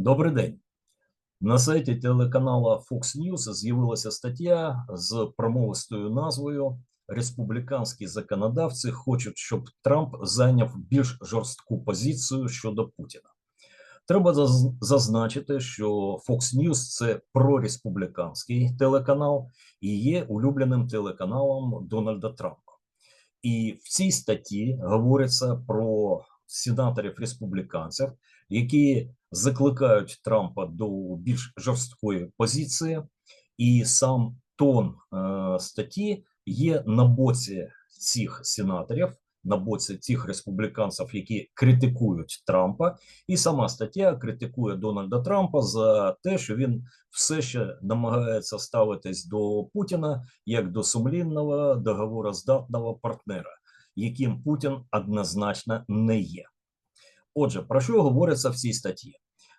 Добрий день. На сайті телеканала Fox News з'явилася стаття з промовистою назвою Республіканські законодавці хочуть, щоб Трамп зайняв більш жорстку позицію щодо Путіна. Треба зазначити, що Fox News – це прореспубліканський телеканал і є улюбленим телеканалом Дональда Трампа. І в цій статті говориться про сенаторів республіканців, які закликають Трампа до більш жорсткої позиції, і сам тон е, статті є на боці цих сенаторів, на боці тих республіканців, які критикують Трампа, і сама стаття критикує Дональда Трампа за те, що він все ще намагається ставитись до Путіна як до сумлінного договороздатного партнера, яким Путін однозначно не є. Отже, про що говориться в цій статті?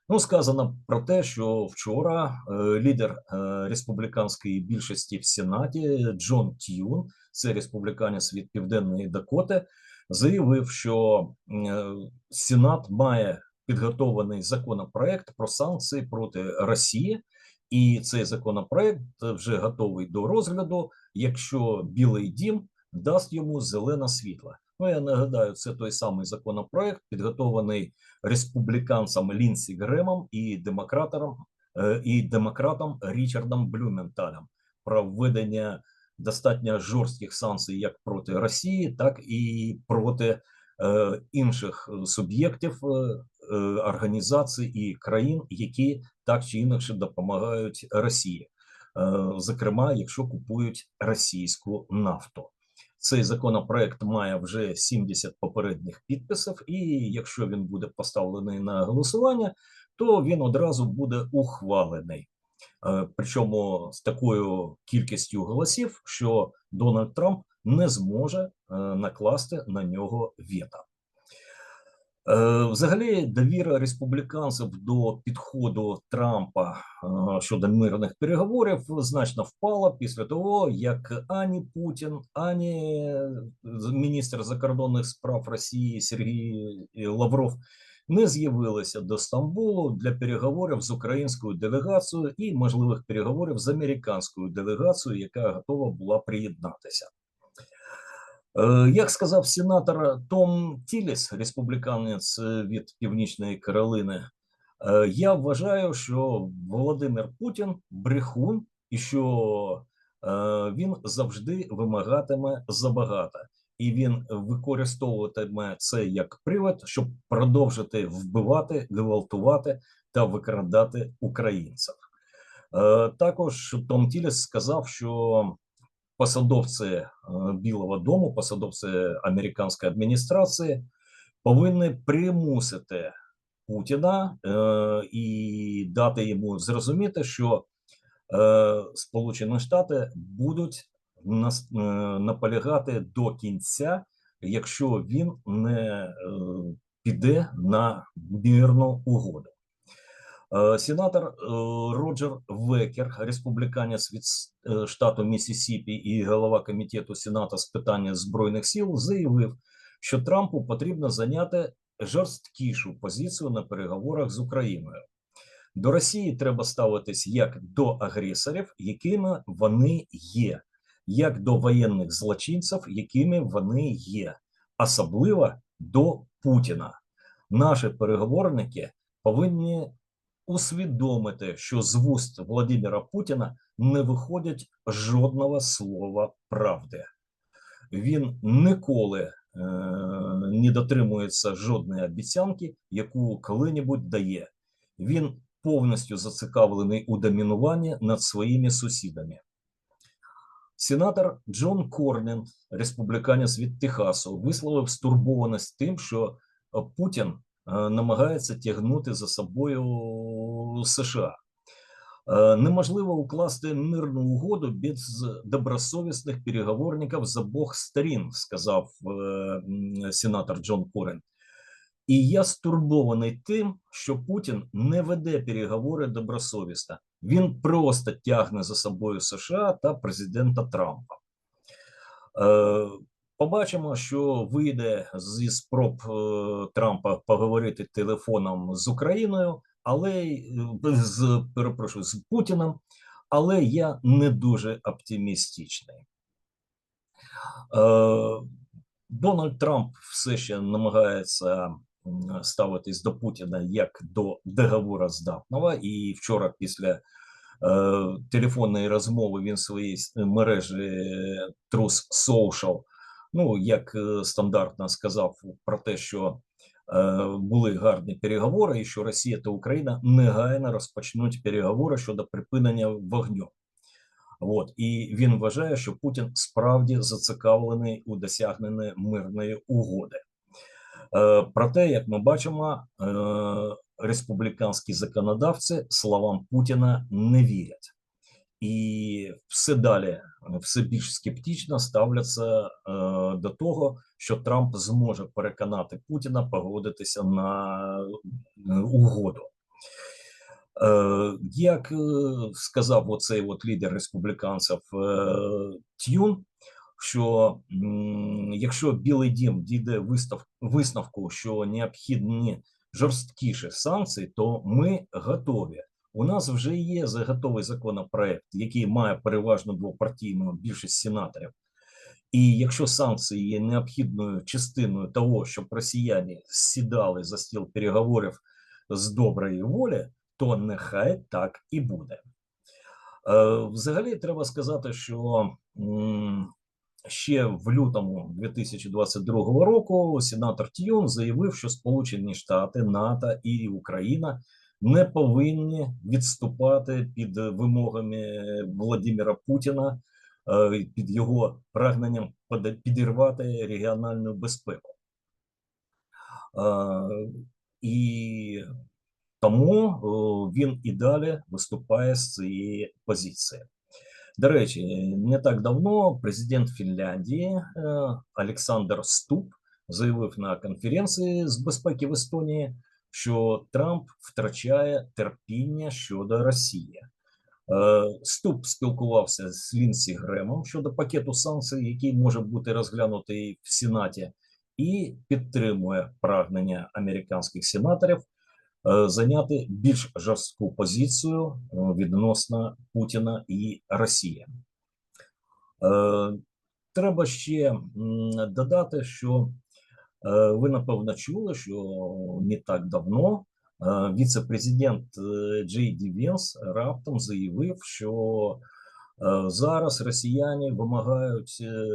Ну, сказано про те, що вчора е, лідер е, республіканської більшості в Сенаті Джон Тюн, це республіканець від Південної Дакоти, заявив, що е, Сенат має підготовлений законопроект про санкції проти Росії, і цей законопроект вже готовий до розгляду, якщо Білий Дім дасть йому зелене світло. Ну, я нагадаю, це той самий законопроект, підготований республіканцем Лінсі Гремом і демократом, е, і демократом Річардом Блюменталем про введення достатньо жорстких санкцій як проти Росії, так і проти е, інших суб'єктів е, е, організацій і країн, які так чи інакше допомагають Росії, е, зокрема, якщо купують російську нафту. Цей законопроект має вже 70 попередніх підписів, і якщо він буде поставлений на голосування, то він одразу буде ухвалений. Е, Причому з такою кількістю голосів, що Дональд Трамп не зможе е, накласти на нього вето. Е, Взагалі, довіра республіканців до підходу Трампа е, щодо мирних переговорів значно впала після того, як ані Путін, ані міністр закордонних справ Росії Сергій Лавров не з'явилися до Стамбулу для переговорів з українською делегацією і можливих переговорів з американською делегацією, яка готова була приєднатися. Е, Як сказав сенатор Том Тіліс, республіканець е, від Північної Каролини, е, я вважаю, що Володимир Путін брехун і що е, він завжди вимагатиме забагато, і він використовуватиме це як привод, щоб продовжити вбивати, гвалтувати та викрадати українців. Е, Також Том Тіліс сказав, що посадовці е, Білого Дому, посадовці американської адміністрації повинні примусити Путіна е, і дати йому зрозуміти, що е, Сполучені Штати будуть нас, е, наполягати до кінця, якщо він не е, піде на мирну угоду. Е, Сенатор е, Роджер Векер, республіканець від е, штату Міссісіпі і голова комітету Сенату з питання збройних сил, заявив, що Трампу потрібно зайняти жорсткішу позицію на переговорах з Україною. До Росії треба ставитись як до агресорів, якими вони є, як до воєнних злочинців, якими вони є, особливо до Путіна. Наші переговорники повинні усвідомити, що з вуст Володимира Путіна не виходить жодного слова правди. Він ніколи е, не дотримується жодної обіцянки, яку коли-небудь дає. Він повністю зацікавлений у домінуванні над своїми сусідами. Сенатор Джон Корнін, республіканець від Техасу, висловив стурбованість тим, що Путін намагається тягнути за собою США. Е, Неможливо укласти мирну угоду без добросовісних переговорників з обох сторін, сказав е, сенатор Джон Корен. І я стурбований тим, що Путін не веде переговори добросовісно. Він просто тягне за собою США та президента Трампа. Побачимо, що вийде зі спроб е, Трампа поговорити телефоном з Україною. але е, з перепрошую з Путіним, але я не дуже оптимістичний. Е, Дональд Трамп все ще намагається ставитись до Путіна як до договора здатного. І вчора, після телефонної розмови, він в своїй мережі Truth Social, ну як е, стандартно сказав про те, що е, були гарні переговори, і що Росія та Україна негайно розпочнуть переговори щодо припинення вогню. От і він вважає, що Путін справді зацікавлений у досягненні мирної угоди. Е, проте, як ми бачимо, республіканські законодавці словам Путіна не вірять, і все далі, все більш скептично ставляться е, до того, що Трамп зможе переконати Путіна погодитися на е, угоду. Е, Як сказав оцей от лідер республіканців Тюн, що якщо Білий Дім дійде висновку, що необхідні жорсткіші санкції, то ми готові. У нас вже є заготовий законопроект, який має переважно двопартійну більшість сенаторів. І якщо санкції є необхідною частиною того, щоб росіяни сідали за стіл переговорів з доброї волі, то нехай так і буде. Е, Взагалі, треба сказати, що ще в лютому 2022 року сенатор Тюн заявив, що Сполучені Штати, НАТО і Україна не повинні відступати під вимогами Володимира Путіна, е, під його прагненням підірвати регіональну безпеку. Е, І тому він і далі виступає з цієї позиції. До речі, не так давно президент Фінляндії е, Олександр Ступ заявив на конференції з безпеки в Естонії, що Трамп втрачає терпіння щодо Росії. Е, Ступ спілкувався з Лінсі Гремом щодо пакету санкцій, який може бути розглянутий в Сенаті, і підтримує прагнення американських сенаторів е, зайняти більш жорстку позицію е, відносно Путіна і Росії. Треба ще додати, що ви напевно чули, що не так давно е, віце-президент е, Джей Ді Венс раптом заявив, що е, зараз росіяни вимагають е,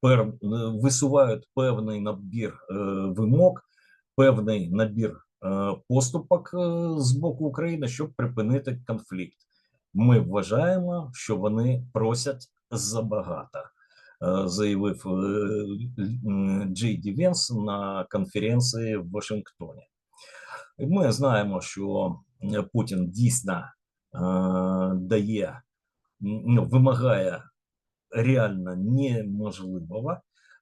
пер, е, висувають певний набір е, вимог, певний набір е, поступок е, з боку України, щоб припинити конфлікт. Ми вважаємо, що вони просять забагато, е, заявив е, Джей Ді Венс на конференції в Вашингтоні. Ми знаємо, що е, Путін дійсно дає, ну, вимагає реально неможливого.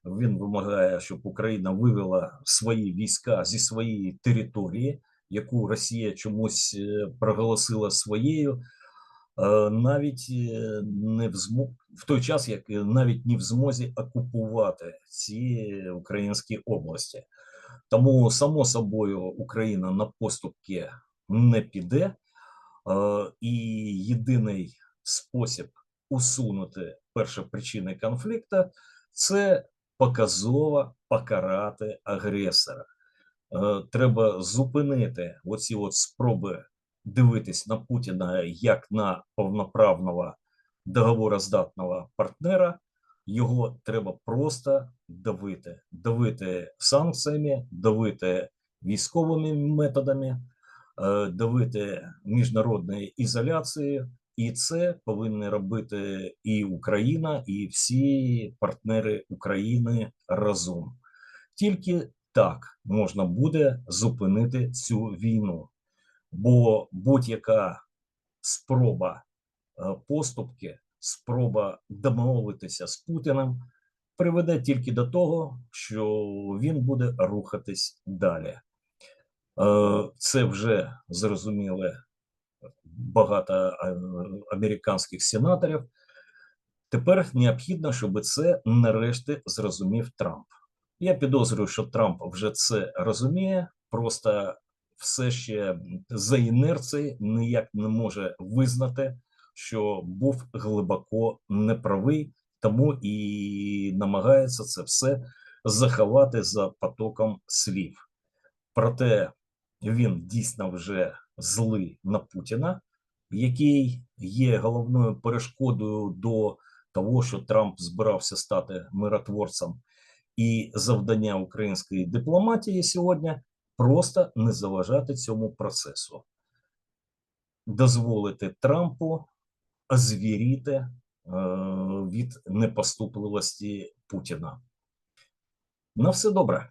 Він вимагає, щоб Україна вивела свої війська зі своєї території, яку Росія чомусь проголосила своєю, навіть е, не в змо... в той час, як е, навіть не в змозі окупувати ці українські області. Тому, само собою, Україна на поступки не піде, е, і єдиний спосіб усунути перші причини конфлікту це показово покарати агресора. Е, Треба зупинити оці от спроби дивитись на Путіна як на повноправного договороздатного партнера. Його треба просто давити, давити санкціями, давити військовими методами, е, давити міжнародною ізоляцією, і це повинні робити і Україна, і всі партнери України разом. Тільки так можна буде зупинити цю війну, бо будь-яка спроба е, поступки, спроба домовитися з Путіним приведе тільки до того, що він буде рухатись далі. Е, Це вже зрозуміли багато е, американських сенаторів. Тепер необхідно, щоб це нарешті зрозумів Трамп. Я підозрюю, що Трамп вже це розуміє, просто все ще за інерції ніяк не може визнати, що був глибоко неправий, тому і намагається це все заховати за потоком слів. Проте він дійсно вже злий на Путіна, який є головною перешкодою до того, що Трамп збирався стати миротворцем, і завдання української дипломатії сьогодні просто не заважати цьому процесу, дозволити Трампу звіріти е, від непоступливості Путіна. На все добре.